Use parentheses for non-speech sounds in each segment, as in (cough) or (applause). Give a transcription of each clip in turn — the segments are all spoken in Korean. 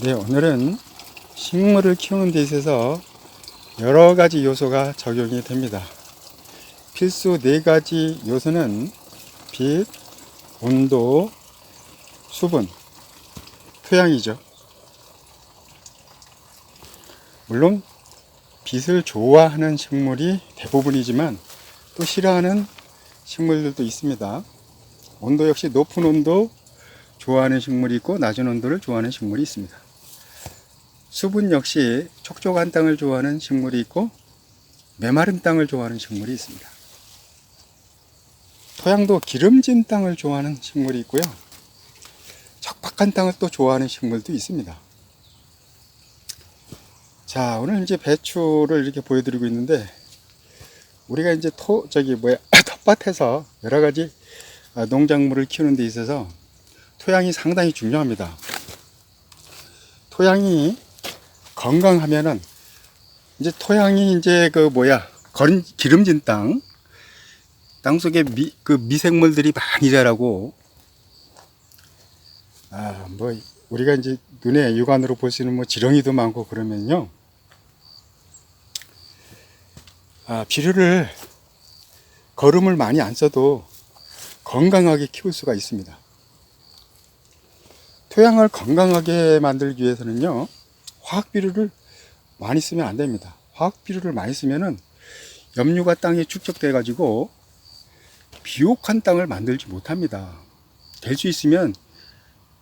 네, 오늘은 식물을 키우는 데 있어서 여러 가지 요소가 적용이 됩니다. 필수 네 가지 요소는 빛, 온도, 수분, 토양이죠. 물론 빛을 좋아하는 식물이 대부분이지만 또 싫어하는 식물들도 있습니다. 온도 역시 높은 온도 좋아하는 식물이 있고 낮은 온도를 좋아하는 식물이 있습니다. 수분 역시 촉촉한 땅을 좋아하는 식물이 있고 메마른 땅을 좋아하는 식물이 있습니다. 토양도 기름진 땅을 좋아하는 식물이 있고요. 척박한 땅을 또 좋아하는 식물도 있습니다. 자, 오늘 이제 배추를 이렇게 보여드리고 있는데 우리가 이제 토 저기 뭐야 (coughs) 텃밭에서 여러 가지 아, 농작물을 키우는 데 있어서 토양이 상당히 중요합니다. 토양이 건강하면은 이제 토양이 이제 그 뭐야 거린 기름진 땅, 땅 속에 미, 그 미생물들이 많이 자라고. 아 뭐 우리가 이제 눈에 육안으로 볼 수 있는 뭐 지렁이도 많고 그러면요. 아 비료를 거름을 많이 안 써도 건강하게 키울 수가 있습니다. 토양을 건강하게 만들기 위해서는요, 화학 비료를 많이 쓰면 안 됩니다. 화학 비료를 많이 쓰면은 염류가 땅에 축적돼 가지고 비옥한 땅을 만들지 못합니다. 될 수 있으면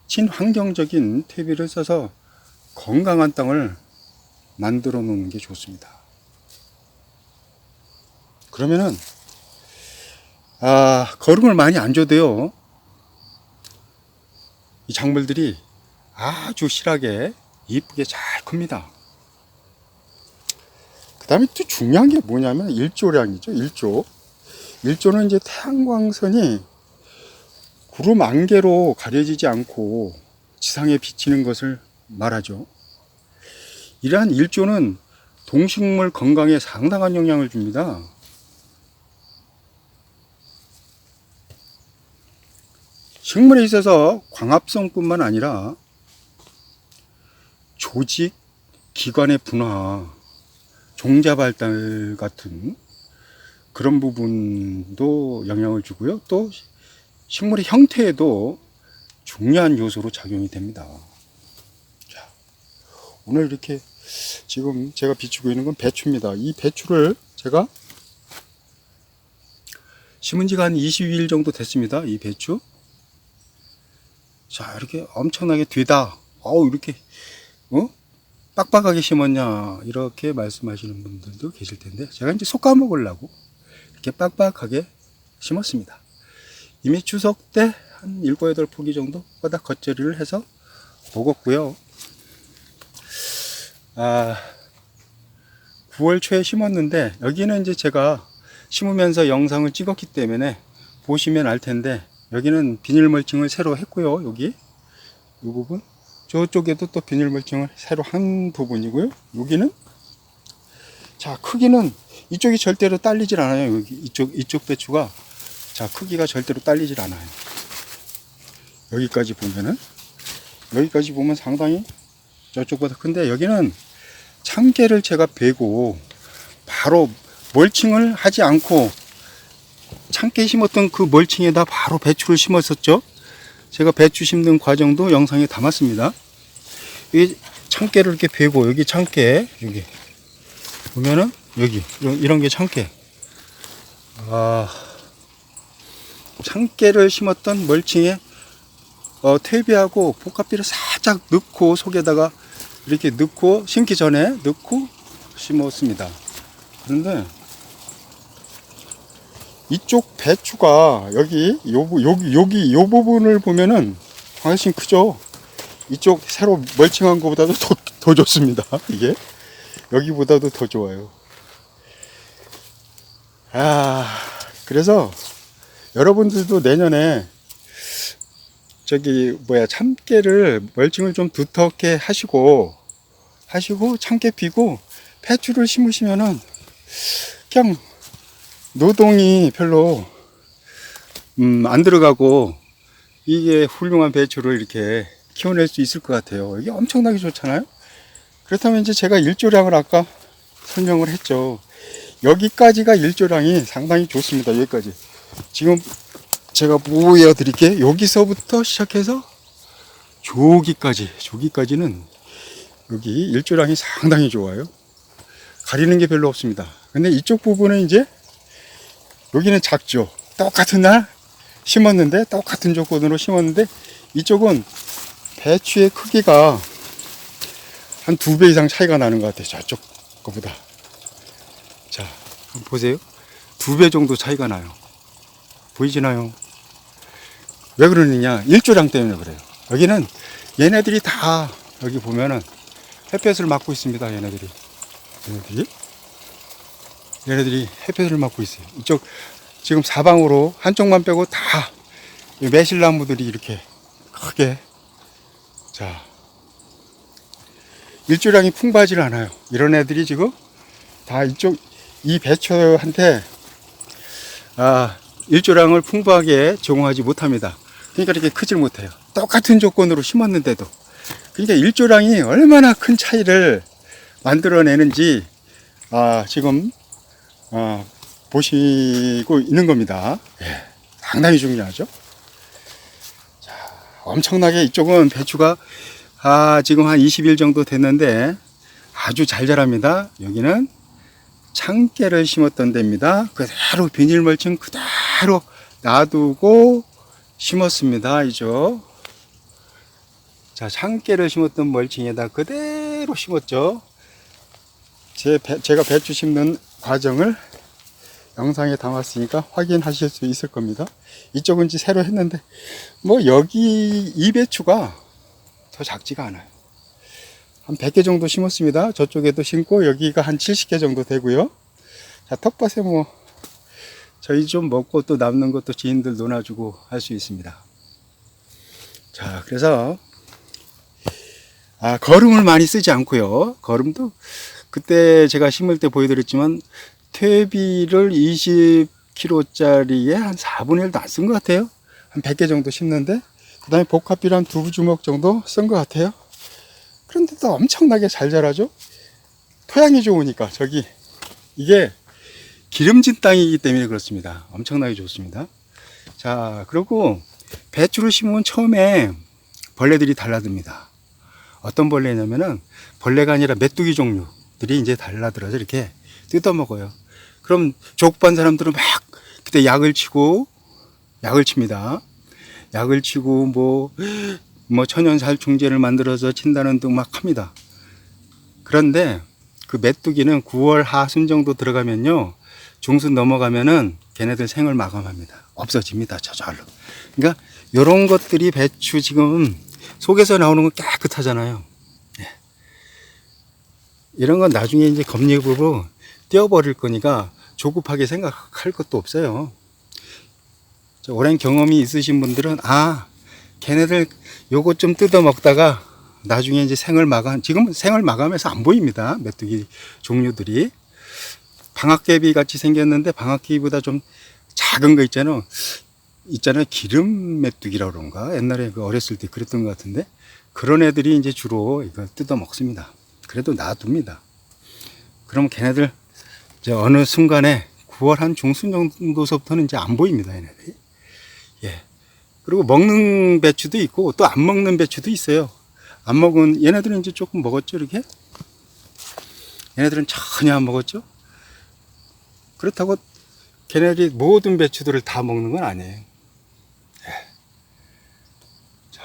친환경적인 퇴비를 써서 건강한 땅을 만들어 놓는 게 좋습니다. 그러면은 아, 거름을 많이 안 줘도요. 이 작물들이 아주 실하게 이쁘게 잘 큽니다. 그 다음에 또 중요한 게 뭐냐면 일조량이죠. 일조. 일조는 이제 태양광선이 구름 안개로 가려지지 않고 지상에 비치는 것을 말하죠. 이러한 일조는 동식물 건강에 상당한 영향을 줍니다. 식물에 있어서 광합성뿐만 아니라 조직, 기관의 분화, 종자 발달 같은 그런 부분도 영향을 주고요. 또 식물의 형태에도 중요한 요소로 작용이 됩니다. 자, 오늘 이렇게 지금 제가 비추고 있는 건 배추입니다. 이 배추를 제가 심은 지가 한 20일 정도 됐습니다. 이 배추. 자, 이렇게 엄청나게 되다. 어우, 이렇게, 어? 빡빡하게 심었냐. 이렇게 말씀하시는 분들도 계실 텐데, 제가 이제 솎아 먹으려고 이렇게 빡빡하게 심었습니다. 이미 추석 때 한 7, 8포기 정도 바닥 겉절이를 해서 먹었고요. 아, 9월 초에 심었는데, 여기는 이제 제가 심으면서 영상을 찍었기 때문에 보시면 알 텐데, 여기는 비닐 멀칭을 새로 했고요. 여기 이 부분 저쪽에도 또 비닐 멀칭을 새로 한 부분이고요. 여기는 자 크기는 이쪽이 절대로 딸리질 않아요. 여기 이쪽 이쪽 배추가 자 크기가 절대로 딸리질 않아요. 여기까지 보면은 여기까지 보면 상당히 저쪽보다 큰데 여기는 참깨를 제가 베고 바로 멀칭을 하지 않고 참깨 심었던 그 멀칭에다 바로 배추를 심었었죠. 제가 배추 심는 과정도 영상에 담았습니다. 이 참깨를 이렇게 베고 여기 참깨 여기 보면은 여기 이런, 게 참깨. 아 참깨를 심었던 멀칭에 어, 퇴비하고 복합비를 살짝 넣고 속에다가 이렇게 넣고 심기 전에 넣고 심었습니다. 그런데 이쪽 배추가 여기 요 여기 여기 요 부분을 보면은 훨씬 크죠. 이쪽 새로 멀칭한 것보다도 더, 더 좋습니다. (laughs) 이게 여기보다도 더 좋아요. 아 그래서 여러분들도 내년에 저기 뭐야 참깨를 멀칭을 좀 두텁게 하시고 하시고 참깨 피고 배추를 심으시면은 그냥 노동이 별로 음, 안 들어가고 이게 훌륭한 배추를 이렇게 키워낼 수 있을 것 같아요. 이게 엄청나게 좋잖아요. 그렇다면 이제 제가 일조량을 아까 설명을 했죠. 여기까지가 일조량이 상당히 좋습니다. 여기까지. 지금 제가 보여 드릴게 여기서부터 시작해서 저기까지, 저기까지는 여기 일조량이 상당히 좋아요. 가리는 게 별로 없습니다. 근데 이쪽 부분은 이제 여기는 작죠. 똑같은 날 심었는데 똑같은 조건으로 심었는데 이쪽은 배추의 크기가 한 두 배 이상 차이가 나는 것 같아요. 저쪽 거보다. 자, 한번 보세요. 두 배 정도 차이가 나요. 보이시나요? 왜 그러느냐? 일조량 때문에 그래요. 여기는 얘네들이 다 여기 보면은 햇볕을 막고 있습니다. 얘네들이. 얘네들이. 얘네들이 햇볕을 막고 있어요. 이쪽 지금 사방으로 한쪽만 빼고 다이 매실나무들이 이렇게 크게 자 일조량이 풍부하지 않아요. 이런 애들이 지금 다 이쪽 이 배추한테 아 일조량을 풍부하게 제공하지 못합니다. 그러니까 이렇게 크질 못해요. 똑같은 조건으로 심었는데도 그러니까 일조량이 얼마나 큰 차이를 만들어내는지 아 지금 아, 보시고 있는 겁니다. 예, 상당히 중요하죠. 자, 엄청나게 이쪽은 배추가 아, 지금 한 20일 정도 됐는데 아주 잘 자랍니다. 여기는 참깨를 심었던 데입니다. 그대로 비닐 멀칭 그대로 놔두고 심었습니다. 이죠. 자, 참깨를 심었던 멀칭에다 그대로 심었죠. 제 배- 제가 배추 심는 과정을 영상에 담았으니까 확인하실 수 있을 겁니다. 이쪽은 이제 새로 했는데, 뭐, 여기 이 배추가 더 작지가 않아요. 한 100개 정도 심었습니다. 저쪽에도 심고, 여기가 한 70개 정도 되고요. 자, 텃밭에 뭐, 저희 좀 먹고 또 남는 것도 지인들 논아주고 할 수 있습니다. 자, 그래서, 아, 거름을 많이 쓰지 않고요. 거름도 그때 제가 심을 때 보여드렸지만 퇴비를 20kg짜리에 한 4분의 1도 안 쓴 것 같아요. 한 100개 정도 심는데 그 다음에 복합비를 한두 주먹 정도 쓴 것 같아요. 그런데도 엄청나게 잘 자라죠. 토양이 좋으니까 저기 이게 기름진 땅이기 때문에 그렇습니다. 엄청나게 좋습니다. 자 그리고 배추를 심으면 처음에 벌레들이 달라듭니다. 어떤 벌레냐면은 벌레가 아니라 메뚜기 종류 들이 이제 달라들어서 이렇게 뜯어 먹어요. 그럼 족반 사람들은 막 그때 약을 치고 약을 칩니다. 약을 치고 뭐, 뭐 천연살충제를 만들어서 친다는 등 막 합니다. 그런데 그 메뚜기는 9월 하순 정도 들어가면요. 중순 넘어가면은 걔네들 생을 마감합니다. 없어집니다. 저절로. 그러니까 요런 것들이 배추 지금 속에서 나오는 건 깨끗하잖아요. 예. 이런 건 나중에 이제 검리부로 떼어버릴 거니까 조급하게 생각할 것도 없어요. 저 오랜 경험이 있으신 분들은 아 걔네들 요것 좀 뜯어 먹다가 나중에 이제 생을 마감 지금은 생을 마감해서 안 보입니다. 메뚜기 종류들이. 방학개비 같이 생겼는데 방학개비보다 좀 작은 거 있잖아요 있잖아요. 기름 메뚜기라 그런가? 옛날에 그 어렸을 때 그랬던 것 같은데 그런 애들이 이제 주로 이거 뜯어 먹습니다 그래도 놔둡니다 그럼 걔네들 이제 어느 순간에 9월 한 중순 정도서부터는 이제 안 보입니다, 얘네들이. 예. 그리고 먹는 배추도 있고 또 안 먹는 배추도 있어요. 안 먹은 얘네들은 이제 조금 먹었죠, 이렇게. 얘네들은 전혀 안 먹었죠. 그렇다고 걔네들이 모든 배추들을 다 먹는 건 아니에요. 예. 자,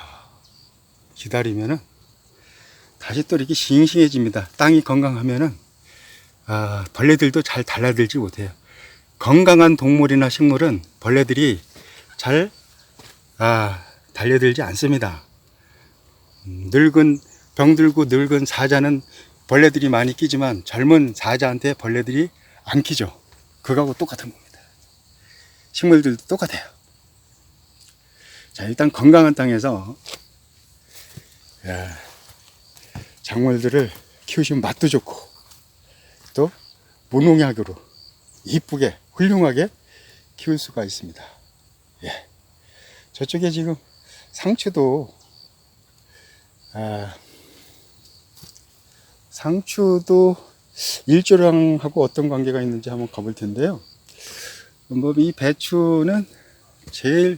기다리면은 다시 또 이렇게 싱싱해집니다. 땅이 건강하면은 아, 벌레들도 잘 달라들지 못해요. 건강한 동물이나 식물은 벌레들이 잘 아, 달려들지 않습니다. 음, 늙은 병들고 늙은 사자는 벌레들이 많이 끼지만 젊은 사자한테 벌레들이 안 끼죠. 그거하고 똑같은 겁니다. 식물들도 똑같아요. 자, 일단 건강한 땅에서 야, 작물들을 키우시면 맛도 좋고 또 무농약으로 이쁘게 훌륭하게 키울 수가 있습니다. 예. 저쪽에 지금 상추도 아, 상추도 일조량하고 어떤 관계가 있는지 한번 가볼 텐데요. 뭐 이 배추는 제일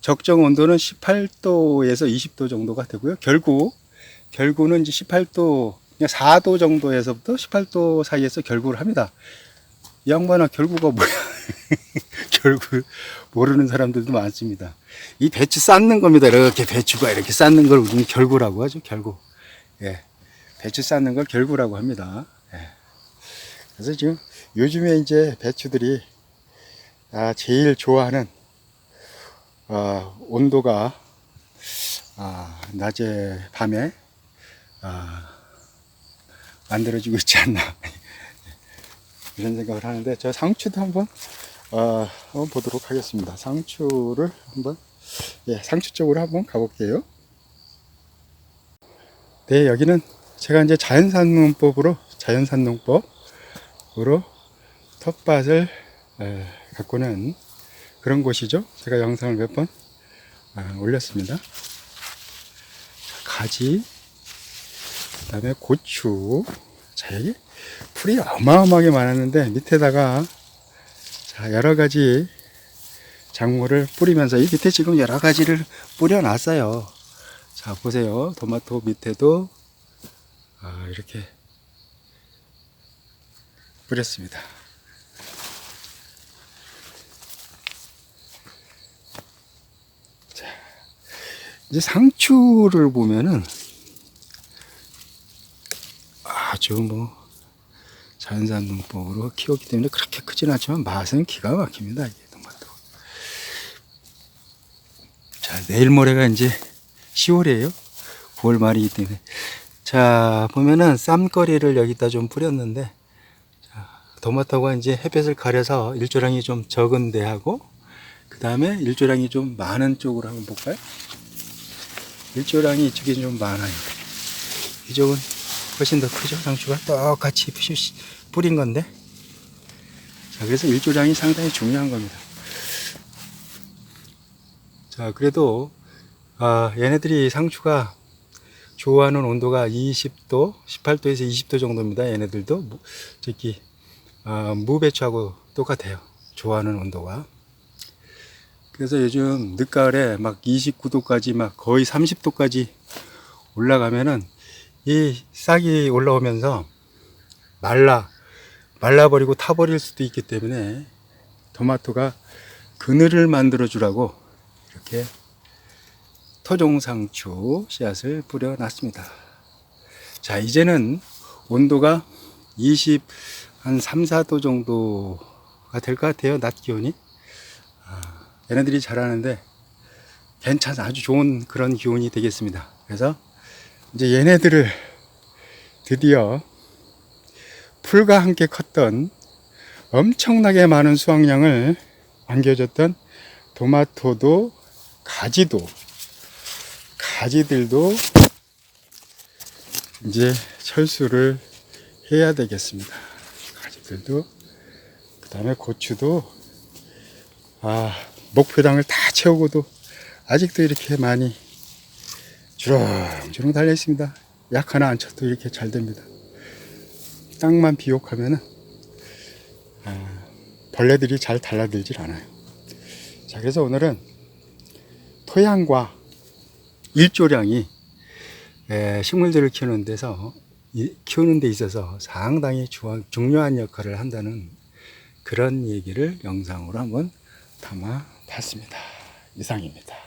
적정 온도는 18도에서 20도 정도가 되고요. 결국 결구는 이제 18도 그냥 4도 정도에서부터 18도 사이에서 결구를 합니다. 이 양반아 결구가 뭐야? (laughs) 결구 모르는 사람들도 많습니다. 이 배추 쌓는 겁니다. 이렇게 배추가 이렇게 쌓는 걸 우리는 결구라고 하죠. 결구. 예. 배추 쌓는 걸 결구라고 합니다. 예. 그래서 지금 요즘에 이제 배추들이 아, 제일 좋아하는 어, 온도가 아, 낮에 밤에 아, 만들어지고 있지 않나 (laughs) 이런 생각을 하는데 저 상추도 한번 어, 한번 보도록 하겠습니다. 상추를 한번 예, 상추 쪽으로 한번 가볼게요. 네, 여기는 제가 이제 자연산 농법으로 자연산 농법으로 텃밭을 에, 가꾸는 그런 곳이죠. 제가 영상을 몇번 아, 올렸습니다. 가지, 그 다음에 고추. 자 여기 풀이 어마어마하게 많았는데 밑에다가 자 여러 가지 작물을 뿌리면서 이 밑에 지금 여러 가지를 뿌려놨어요. 자 보세요. 토마토 밑에도 아, 이렇게 뿌렸습니다. 자, 이제 상추를 보면은 아주 뭐 자연산 농법으로 키웠기 때문에 그렇게 크진 않지만 맛은 기가 막힙니다. 이게 토마토. 자, 내일 모레가 이제 10월이에요. 9월 말이기 때문에. 자, 보면은 쌈거리를 여기다 좀 뿌렸는데, 자, 토마토가 이제 햇볕을 가려서 일조량이 좀 적은 데하고, 그 다음에 일조량이 좀 많은 쪽으로 한번 볼까요? 일조량이 이쪽이 좀 많아요. 이쪽은 훨씬 더 크죠? 상추가 똑같이 푸시- 뿌린 건데. 자, 그래서 일조량이 상당히 중요한 겁니다. 자, 그래도, 아, 얘네들이 상추가 좋아하는 온도가 20도, 18도에서 20도 정도입니다. 얘네들도. 무- 저기, 아, 무배추하고 똑같아요. 좋아하는 온도가. 그래서 요즘 늦가을에 막 29도까지 막 거의 30도까지 올라가면은 이 싹이 올라오면서 말라, 말라버리고 타버릴 수도 있기 때문에 토마토가 그늘을 만들어 주라고 이렇게 토종상추 씨앗을 뿌려 놨습니다. 자, 이제는 온도가 20, 한 3, 4도 정도가 될 것 같아요. 낮 기온이. 아, 얘네들이 자라는데 괜찮아. 아주 좋은 그런 기온이 되겠습니다. 그래서 이제 얘네들을 드디어 풀과 함께 컸던 엄청나게 많은 수확량을 안겨줬던 토마토도 가지도 가지들도 이제 철수를 해야 되겠습니다. 가지들도 그 다음에 고추도 아 목표당을 다 채우고도 아직도 이렇게 많이 주렁주렁 달려 있습니다. 약 하나 안 쳐도 이렇게 잘 됩니다. 땅만 비옥하면은 아, 벌레들이 잘 달라들질 않아요. 자, 그래서 오늘은 토양과 일조량이 에, 식물들을 키우는 데서 이- 키우는 데 있어서 상당히 중요- 중요한 역할을 한다는 그런 얘기를 영상으로 한번 담아 봤습니다. 이상입니다.